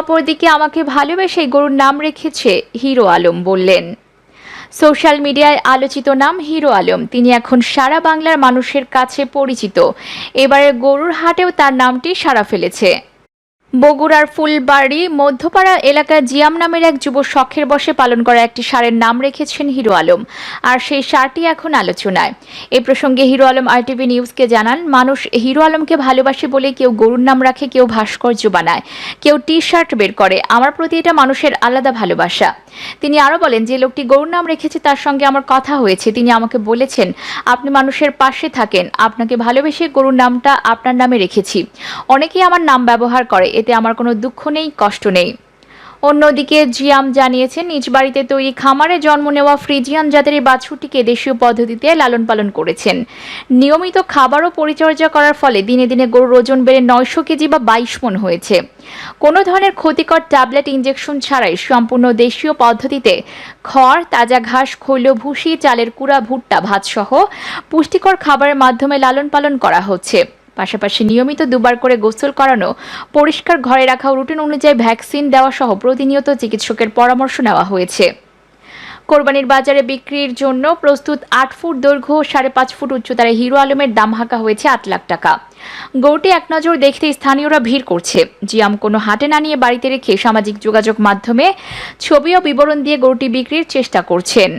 অপরদিকে আমাকে ভালোবেসে গরুর নাম রেখেছে হিরো আলম বললেন। সোশ্যাল মিডিয়ায় আলোচিত নাম হিরো আলম। তিনি এখন সারা বাংলার মানুষের কাছে পরিচিত। এবারে গরুর হাটেও তার নামটি সারা ফেলেছে। বগুড়ার ফুলবাড়ি, মধ্যপাড়া এলাকায় জিয়াম নামের এক যুব শখের বসে পালন করা একটি সারের নাম রেখেছেন হিরো আলম। আর সেই সারটি এখন আলোচনায়। এ প্রসঙ্গে হিরো আলম আরটিভি নিউজকে জানান, মানুষ হিরো আলমকে ভালোবাসে বলে কেউ গরুর নাম রাখে, কেউ ভাস্কর্য বানায়, কেউ টি শার্ট বের করে, আমার প্রতি এটা মানুষের আলাদা ভালোবাসা। তিনি আরও বলেন, যে লোকটি গরুর নাম রেখেছে তার সঙ্গে আমার কথা হয়েছে, তিনি আমাকে বলেছেন, আপনি মানুষের পাশে থাকেন, আপনাকে ভালোবেসে গরুর নামটা আপনার নামে রেখেছি। অনেকেই আমার নাম ব্যবহার করে এতে আমার কোনো দুঃখ নেই, কষ্ট নেই। অন্যদিকে জিয়াম জানিয়েছেন, নিজ বাড়িতে তৈরি খামারে জন্ম নেওয়া ফ্রিজিয়ান জাতের বাছুরটিকে দেশীয় পদ্ধতিতে লালন পালন করেছেন। নিয়মিত খাবার ও পরিচর্যা করার ফলে দিনে দিনে গরুর ওজন বেড়ে নয়শো কেজি বা বাইশ মন হয়েছে। কোনো ধরনের ক্ষতিকর ট্যাবলেট ইঞ্জেকশন ছাড়াই সম্পূর্ণ দেশীয় পদ্ধতিতে খড়, তাজা ঘাস, খৈল, ভুসি, চালের কুড়া, ভুট্টা, ভাতসহ পুষ্টিকর খাবারের মাধ্যমে লালন পালন করা হচ্ছে। পাশাপাশি নিয়মিত দুবার করে গোসল করানো, পরিষ্কার ঘরে রাখা রুটিন অনুযায়ী ভ্যাকসিন দেওয়া সহ প্রতিনিয়ত চিকিৎসকের পরামর্শ নেওয়া হয়েছে। কোরবানির বাজারে বিক্রির জন্য প্রস্তুত আট ফুট দৈর্ঘ্য সাড়ে পাঁচ ফুট উচ্চতার হিরো আলমের দাম হাঁকা হয়েছে আট লাখ টাকা। গরুটি এক নজর দেখতে স্থানীয়রা ভিড় করছে। জিয়াম কোনো হাটে না নিয়ে বাড়িতে রেখে সামাজিক যোগাযোগ মাধ্যমে ছবি ও বিবরণ দিয়ে গরুটি বিক্রির চেষ্টা করছেন।